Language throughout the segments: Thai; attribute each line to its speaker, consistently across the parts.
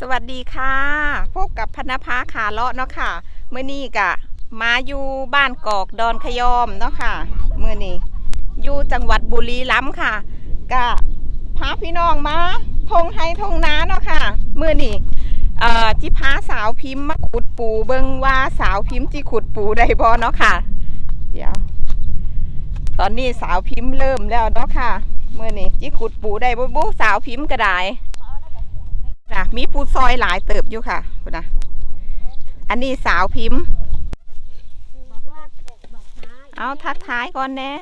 Speaker 1: สวัสดีค่ะ พบกับพนภาขาเลาะเนาะค่ะเมื่อนี้กะมาอยู่บ้านกอกดอนขยอมเนาะค่ะเมื่อนี้อยู่จังหวัดบุรีรัมย์ค่ะกะพาพี่น้องมาทงไฮทงน้าเนาะค่ะเมื่อนี้เอ่อจิพาสาวพิมพ์มาขุดปูเบิงว่าสาวพิมพ์จิขุดปูได้บ่เนาะค่ะ เดี๋ยว ตอนนี้สาวพิมพ์เริ่มแล้วเนาะค่ะเมื่อนี้จิขุดปูได้บ่บุสาวพิมพ์ก็ได้ นะมีผู้ซอยหลายเติบอยู่ค่ะคุณนะอันนี้สาวพิมพ์ เอาทักท้ายก่อนแน่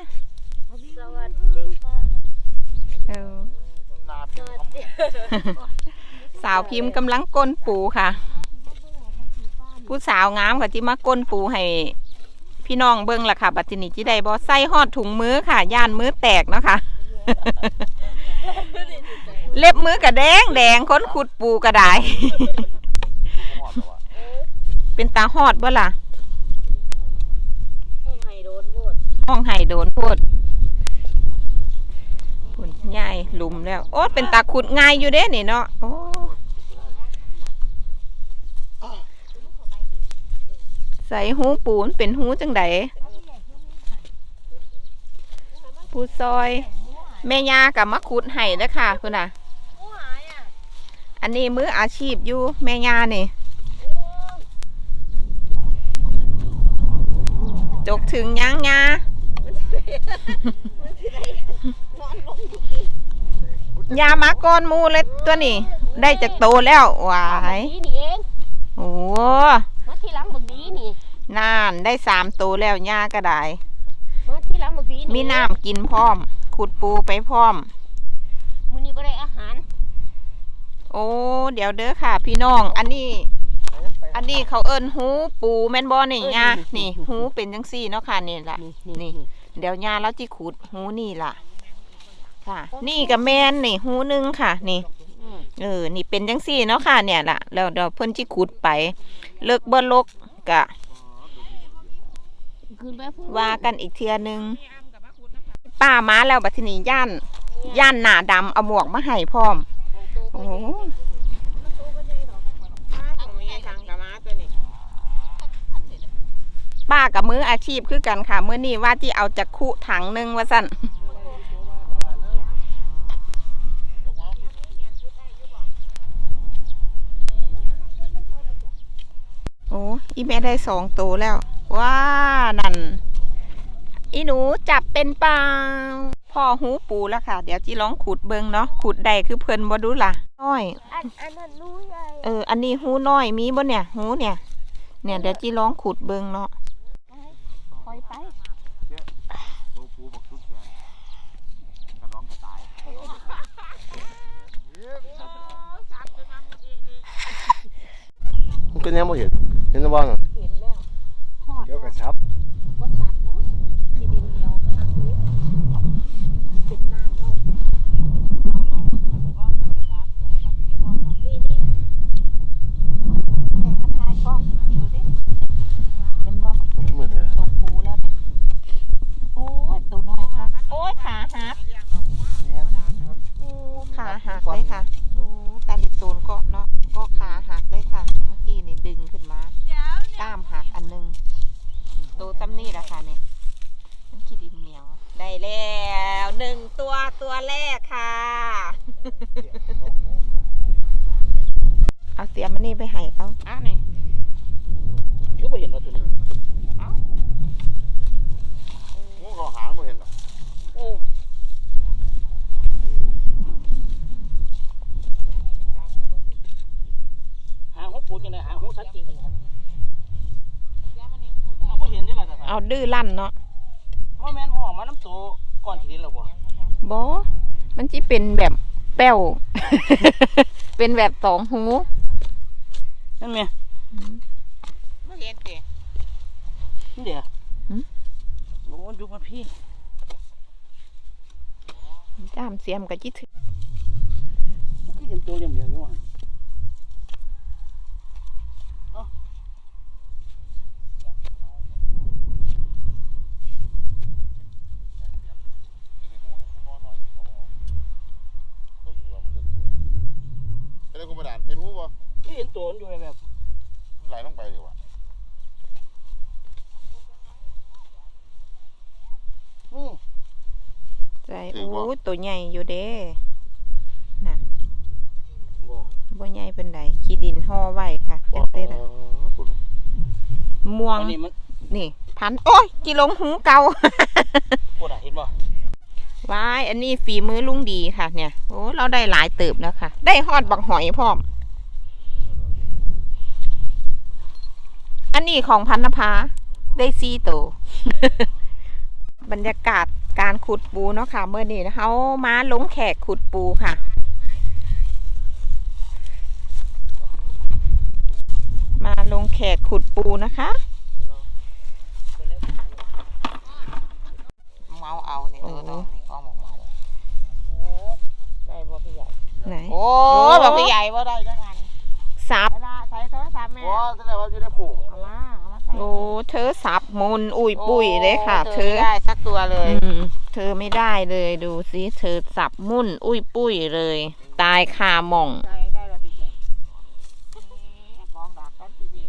Speaker 2: สวัสดีค่ะ
Speaker 1: เออสาวพิมพ์กำลังก้นปูค่ะ ผู้สาวงามกับที่มาก้นปูให้ พี่น้องเบิ้งล่ะค่ะ บัดทีนี้จิได้บอใส่หอดถุงมือค่ะ ย่านมือแตกเนาะค่ะ เล็บมือกระแดงแดงค้นขุดปูกระไดเป็นตาหอดบ่ล่ะ
Speaker 2: ต้องให้โดนโบด
Speaker 1: ห้องไห้โดนพูดพุ่นง่ายหลุมแล้ว โอ้เป็นตาขุดง่ายอยู่เด้นี่เนาะโอ้ใส่หูปูนเป็นหูจังไดผู้ซอย แม่ยากับมะขุดไห้เด้อค่ะคุณน่ะ
Speaker 2: ผู้หายอะ
Speaker 1: อันนี้มืออาชีพอยู่แม่ยานี่ จกถึงยังยายามาก้อนหมูเลยตัวนี้ ได้จากโตแล้วหวาย
Speaker 2: ดีนี่เอง
Speaker 1: โอ้
Speaker 2: มาที่หลังบักดีนี่
Speaker 1: นานได้สามโตแล้วยาก็ได้
Speaker 2: มาที่หลังบักดีนี่
Speaker 1: มีน้ำกินพร้อม ขุดปูไปพร้อม
Speaker 2: มื้อนี้บ่ได้อาหาร
Speaker 1: โอ้ เดี๋ยวเด้อค่ะ พี่น้อง อันนี้ อันนี้เขาเอิ้นหูปูแม่นบ่นี่ยานี่หูเป็นจังซี่เนาะค่ะนี่ล่ะ นี่ เดี๋ยวยาแล้วจิขุดหูนี่ล่ะ ค่ะ นี่กับแมนนี่หูหนึงค่ะ นี่
Speaker 2: อืม
Speaker 1: เออ นี่เป็นจังซี่เนาะค่ะเนี่ยล่ะ แล้วเดี๋ยวเพิ่นจิขุดไป เลิกบ่ลกกะ
Speaker 2: ขึ้นไปพูด
Speaker 1: ว่ากันอีกเทื่อนึง ป้ามาแล้วบัดทีนี้ย่านย่านหน้าดำเอาหมวกมาให้พร้อม โอ้โหป้ากับมืออาชีพคือกันค่ะมื้อนี้ว่าที่เอาจากคุถังหนึงว่าสั่นโอ้อีแม่ได้สองตัวแล้ว ว้า นั่น อีหนูจับเป็นเปล่าพ่อหูปูแล้วค่ะ เดี๋ยวจีร้องขุดเบิงเนาะขุดใดคือเพิ่นบ่ดูล่ะน้อย
Speaker 2: อันอันนั้นรู้ใหญ่
Speaker 1: เออ อันนี้หูน้อยมีบ่เนี่ย หูเนี่ย เนี่ยเดี๋ยวจีร้องขุดเบิงเนาะ
Speaker 2: คอยไป
Speaker 3: ตัวปูบักทุกแกนกระร้องกระตาย
Speaker 4: มันเป็นยังบ่เห็นเห็นบ่น่ะ
Speaker 2: เห็นแล้วหอด
Speaker 4: เดี๋ยวกระชับ
Speaker 2: บ่สัตว์เนาะที่ดินเหนียวทางพื้นเป็นน้ำเนาะนี่นี่
Speaker 1: แข่งกันทายกล้องดูดิเห็นบ่
Speaker 4: มืดเลย
Speaker 1: ตัวปูแล้วเนี่ยโอ้ยตัวน้อยครับโอ้ยขาหักโอ้ ขาหักเลยค่ะโอ้ตาลิตูนก็เนาะก็ขาหักเลยค่ะ เมื่อกี้นี่ดึงขึ้นมากล้ามหักอันหนึงตัวจำนี่แหละค่ะเนี่ยมันขี้ดินเหนียว ได้แล้วหนึ่งตัวตัวแรกค่ะ เอาเตรียมมันนี่ไปให้เขา
Speaker 5: อะนี่คือบ่เห็นว่าตัวนี้
Speaker 4: งูเขาหางบ่เห็นหรอก
Speaker 5: โอ้หางของปูจังได๋หางของสัตว์จริงๆครับเอาบ่เห็นได้ล่ะแต่
Speaker 1: เอาดื้อลั่นเนาะ
Speaker 5: ว่าแม่นออกมาน้ำโตก่อนสิเห็นแล้วบ่
Speaker 1: บอมันจะเป็นแบบแป้ว เป็นแบบสองหู
Speaker 5: นั่นแม่
Speaker 1: ไม่เห็นสิ
Speaker 5: นี่เด้อ
Speaker 1: หืม
Speaker 5: โอ้อยู่มาพี่
Speaker 1: จ้ามเสียมกับจิถึง
Speaker 5: คือเห็นตัวเหลี่ยมๆอยู่ว่า
Speaker 4: จะได้กุมารดานเห็นงูบ่
Speaker 5: ไม่เห็น ตัวมันอยู่แบบ
Speaker 4: ไหลลงไปดีกว่า
Speaker 5: นี่
Speaker 1: ใจโอ้ยตัวใหญ่อยู่เด้นั่น
Speaker 5: บ่
Speaker 1: บ่ใหญ่เป็นไดขี้ดินห่อไว้ค่ะจังได๋ล่ะม่วง
Speaker 5: อันนี้มัน
Speaker 1: นี่ พัน โอ้ยกิลงหูเก่า
Speaker 5: ปวดอะเห็นบ่
Speaker 1: ว้าย อันนี้ฝีมือลุงดีค่ะ เนี่ย โอ้ เราได้หลายเติบแล้วค่ะ ได้ฮอดบักหอยพร้อม อันนี้ของพันนภาได้ซีโตวบรรยากาศการขุดปูเนาะค่ะเมื่อนี้นะเขามาลงแขกขุดปูค่ะ มาลงแขกขุดปูนะคะ
Speaker 5: เมาเอานี่เด้อดอกนี่ก็หมกเมาโอ้ได้บ่พี่ใหญ่
Speaker 1: ไหน
Speaker 5: โอ้บ่พี่ใหญ่บ่ได้จังอัน
Speaker 1: ซับ
Speaker 5: เวลาใช้โทรศัพท์แม่
Speaker 4: โอ้แสดงว่าอยู่ในผูก
Speaker 1: โอ้เธอสับมุนอุ้ยปุ้ยเลยค่ะ เธอ
Speaker 5: ไม่ได้สักตัวเลย
Speaker 1: อืมเธอไม่ได้เลยดูสิเธอสับมุ่นอุ้ยปุ้ยเลย ตายคาหม่อง
Speaker 5: ได้ได้แล้วพี่ใหญ่มองดักกันทีวี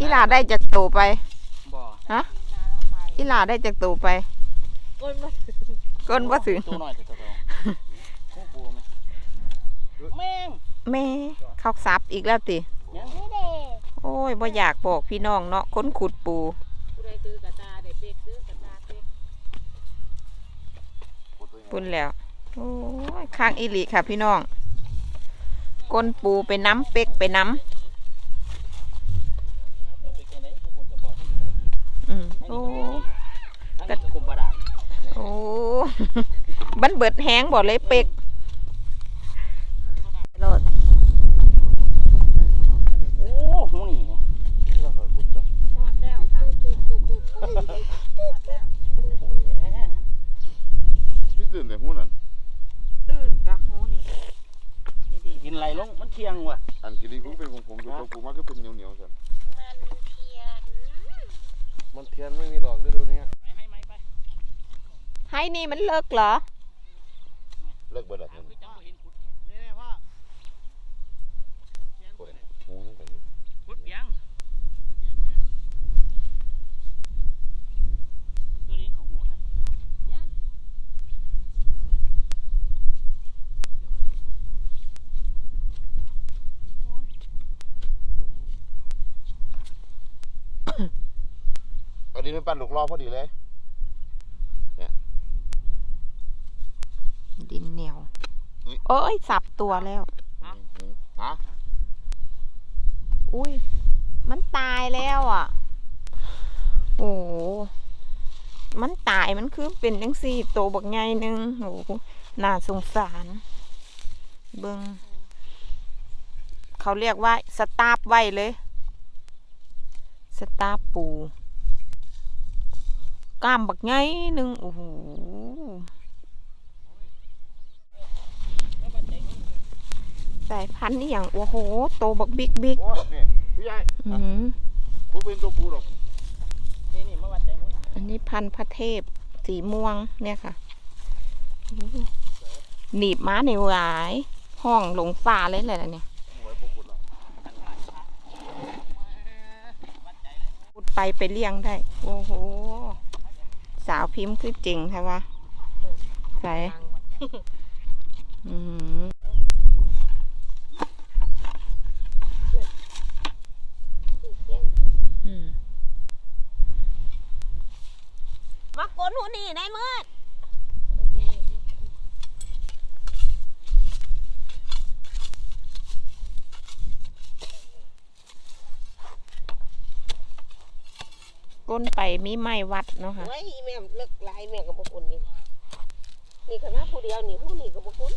Speaker 1: อีหลาได้จากตูไป
Speaker 5: บ่
Speaker 1: ฮะอีหลาได้จากตูไป
Speaker 2: ก้นมา
Speaker 1: ก้นว่าถึง
Speaker 5: ตัวน้อยตัวโตๆคู่ปูไหมแม่ง
Speaker 1: แม่เขาซับอีกแล้วติ
Speaker 5: ยัง
Speaker 2: นี่เด้
Speaker 1: โอ้ยบ่อยากบอกพี่น้องเนาะค้นขุดปู
Speaker 2: ผู้ใดซื้อกระตาได้เป็กซื้อกระตาเป็ก
Speaker 1: ปุ่นแล้ว โอ้ยข้างอีหลีค่ะพี่น้อง ก้นปูไปน้ำเป็กไปน้ำอืมโอ้
Speaker 5: ทั้งนี้ก็คุมประดาษ
Speaker 1: โอ้ บันเบิดแห้งบ่เลยเป็กโลด
Speaker 5: โอ้หูนี่ไง
Speaker 2: ทอดแล้วค่ะทอดแล้ว
Speaker 4: ที่ตื่นแต่หูนั่น
Speaker 1: ตื่นกะโหนี่
Speaker 5: กินไหลลงมันเที่ยงว่ะ
Speaker 4: อันที่นี่กูเป็นผงผงๆอยู่ ตัวกูมันก็เป็นเหนียวเหนียวๆสัน
Speaker 2: มันเทียน
Speaker 4: มันเทียนไม่มีหรอกฤดูนี้
Speaker 5: ให้ไหมไป
Speaker 1: ให้นี่มันเลิกเหรอ
Speaker 4: เลิกเบิดแล้วมัน
Speaker 5: คือจังบ่เห็นขุด
Speaker 4: ปวดหูนี่ไปเลย
Speaker 5: ขุดเปียงตัวนี้ของหูฮะ
Speaker 4: อั นนี้เป็นปั้นลูกล้อพอดีเลย
Speaker 1: ดินเหนียว โอ้ยสับตัวแล้ว
Speaker 4: ฮะ
Speaker 1: อุ้ย มันตายแล้วอะ โอ้โหมันตายมันคือเป็นจังสี่โตวบักใหญ่หนึงโอ้โหน่าสงสาร เบิงเขาเรียกว่าสตาร์ฟไว้เลย สตาร์ฟปู กล้ามบักใหญ่หนึงโอ้โหสายพันธุ์นี่อย่างโอ้โห โตบักบิ๊กบิ๊ก
Speaker 4: โอ้นี่พี่ใหญ่
Speaker 1: อือหือ
Speaker 4: กูเป็นตัวผู้หรอก
Speaker 5: นี่นี่มาวัดใจหู
Speaker 1: อันนี้พันธุ์พระเทพสีม่วงเนี่ยค่ะโอ้โหหนีบม้าในหวายห้องหลงฟ้าเลยแหละเนี่ย
Speaker 4: หวยพวกคุณละ
Speaker 1: พูดไปไปเลี้ยงได้ โอ้โห สาวพิมพ์คือจริงใช่ปะใส่อืมมา
Speaker 2: กนหูนี่ในมืด
Speaker 1: ก้นไปมีไม้วัดเนาะค่ะ
Speaker 2: ไว้แม่เลิกหลายแม่กับบุคุณนี่นี่คณะผู้เดียวนี่ผู้นี่กับบุคุณ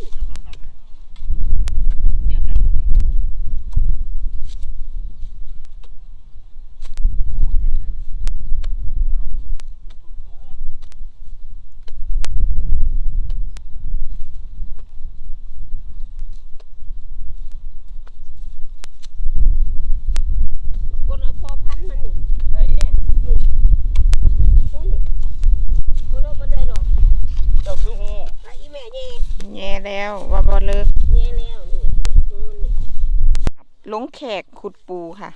Speaker 2: คนเอาพอพันมันนี่
Speaker 5: ใส่นี่
Speaker 2: หูนี่คนเอาก็ได้ดอก
Speaker 5: เจ้าคือหู
Speaker 2: ไอ้อีแม่แย่
Speaker 1: แย่แล้วว่าบ่เลิก
Speaker 2: แย่แล้วนี่หูนี่
Speaker 1: ลงแขกขุดปูค่ะ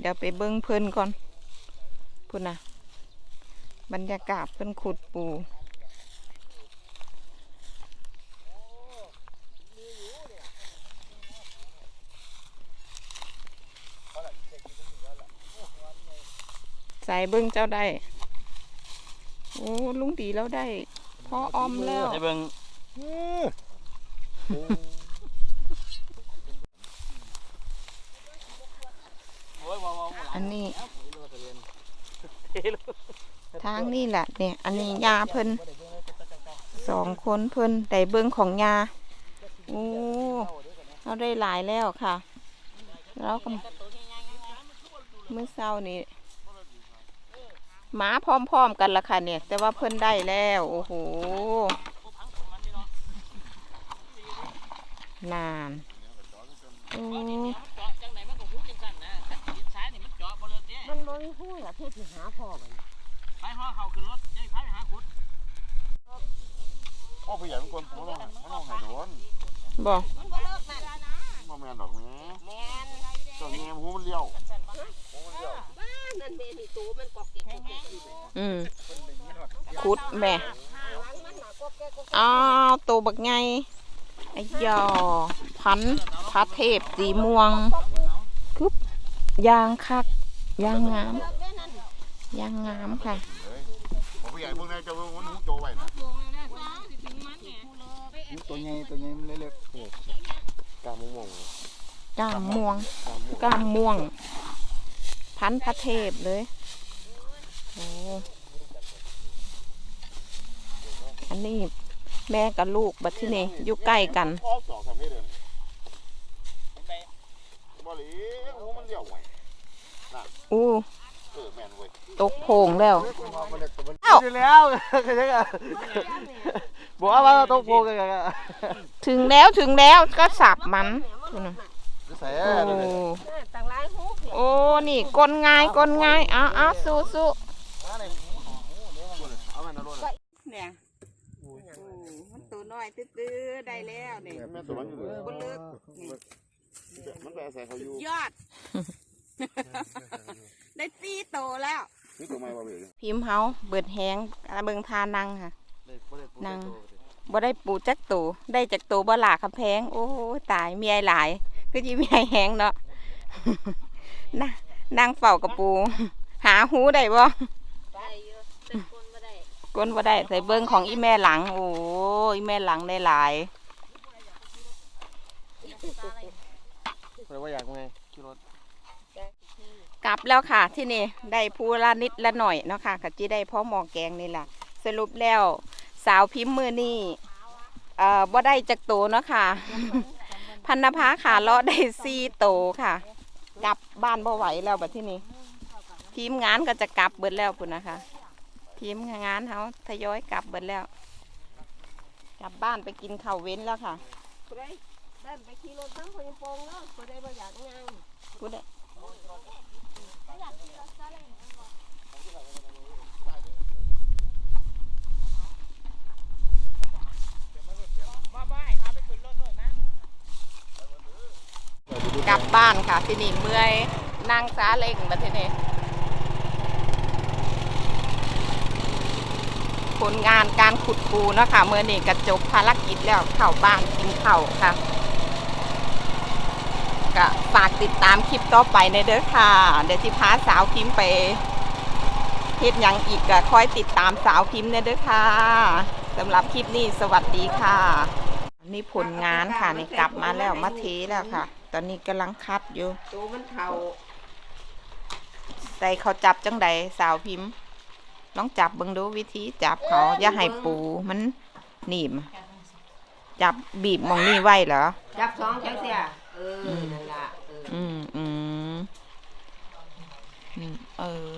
Speaker 1: เดี๋ยวไปเบิ้งเพิ่นก่อนพุ่นนะบรรยากาศเพิ่นขุดปูใส่เบิ้งเจ้าได้ โอ้ลุงดีแล้วได้พ่อออมแล้ว
Speaker 3: ให้เบิ่ง
Speaker 1: อันนี้ ทางนี่แหละเนี่ยอันนี้ยาเพิ่นสองคนเพิ่นได้เบิ้งของยาโอ้เราได้หลายแล้วค่ะแล้วก็เมื่อเช้านี้หมาพร้อมๆกันละค่ะเนี่ย แต่ว่าเพิ่นได้แล้ว โอ้โหนานโอ้
Speaker 2: มันบ่มีหู้ล่ะเพื่อสิหาพ่อมัน
Speaker 3: ไป ห่อเขาขึ้นรถยายพาไปหาขุด
Speaker 4: โอ้ผู้ใหญ่เป็นคนผมต้องไม่ต้องให้โดน
Speaker 1: บอก
Speaker 4: บ่แม่นดอกแม่เจ้าแง่หูมันเลี้ยว
Speaker 2: นั่นแม่นี่ตูมันกอกเก็ก
Speaker 1: อืมขุดแม่อ้าวตัวบักไงไอ้ยอพันพระเทพสีม่วงคึบยางคักยางงามยางงามค่ะ
Speaker 4: ผมผู้ใหญ่ พวกนี้เจะมันหูโจไว้นะ
Speaker 3: ตัวใหญ่ตัวใหญ่มันเล็กๆนี่กาม่วง
Speaker 1: กามม่วง
Speaker 3: กาม่วง
Speaker 1: กามม่วง พันพระเทพเลยโอ้อันนี้แม่กับลูกบัดที่นี่อยู่ใกล้กัน
Speaker 4: พ่อ สองทำนี่เลยบ่หลีหูมันเลี้ยวไว้
Speaker 1: อู้
Speaker 4: เออแม่นเว้ย
Speaker 1: ตกโพงแล้ว
Speaker 3: เอ้าอยู่แล้วก็ยังอะบอกว่าต้องโฟกันกัน
Speaker 1: ถึงแล้วถึงแล้วก็สับมันพุ่นน่ะ
Speaker 3: ใส่
Speaker 1: โอ้
Speaker 2: ต่างหลายหูเพีย
Speaker 1: โอ้นี่กลง่ายกลง่ายเอาเอาสู้สู้
Speaker 4: เอาแม่นเอาโลดน่ะ
Speaker 1: เนี่ยมันตัวน้อยตื้อๆได้แล้วนี่
Speaker 4: แม่นตัวมันอยู่เลย
Speaker 1: บนเลิก
Speaker 4: มันไปอาศัยเขาอยู่
Speaker 1: ยอด ได้ตีโตแล้ว
Speaker 4: นี่ตัวใหม่บ่เว้ย
Speaker 1: พิมพ์เฮาเบิดแหงเบิงทานังค่ะ นั่งบ่ได้ปูจักตูได้จากตูบ่หลาคำแพง โอ้ยตายมีไอหลาย ก็จีมีไอแหงเนาะนะนั่งเฝ้ากระปู หาหูได้บ่
Speaker 2: ได้อยู่เป็นคนบ่ได้
Speaker 1: กนบ่ได้ใส่เบิ้งของอีแม่หลัง โอ้ยอีแม่หลังได้หลาย
Speaker 3: แปลว่าอยากไงขี่รถ
Speaker 1: กลับแล้วค่ะที่นี่ได้ผู้ละนิดละหน่อยเนาะค่ะกะจีได้พ่อหมอแกงนี่ล่ะสรุปแล้วสาวพิมพ์มือนี่เอ่อบ่ได้จักโตเนาะค่ะ พันนภาขาเลาะได้ซีโตค่ะ กลับบ้านบ่ไหวแล้วบัดที่นี้ทีมงานก็จะกลับเบิดแล้วพุ่นนะคะ ทีมงานเขาทยอยกลับเบิดแล้ว กลับบ้านไปกินข้าวเว้นแล้วค่ะ
Speaker 2: ผู้ใดเดินไปขี่รถทั้งพญโปงเนาะผู้ใดบ่อยากย่าง
Speaker 1: พูดได้ ลับบ้านค่ะ ที่นี่เมื่อยนั่งซาเล็งมาที่นี่ผลงานการขุดปูเนาะค่ะเมื่อนี้กระจบภารกิจแล้วเข้าบ้านกินข้าค่ะก็ฝากติดตามคลิปต่อไปในเด้อค่ะ เดี๋ยวที่พาสาวพิมไปเฮ็ดยังอีกก็คอยติดตามสาวพิมในเด้อค่ะสำหรับคลิปนี้สวัสดีค่ะ นี่ผลงานค่ะนี่กลับมาแล้วมาเทแล้วค่ะ ตอนนี้กำลังคัดอยู่
Speaker 2: ตูมันเฒ่า
Speaker 1: ใส่เขาจับจังใดสาวพิมพ์ลองจับเบิ่งดูวิธีจับเขาอย่าให้ปูมันหนีบจับบีบหมองนี่ไว้เหรอ
Speaker 2: จับสองจังเสียเออนั่นล่ะเออ
Speaker 1: อืมอืมอืมเออ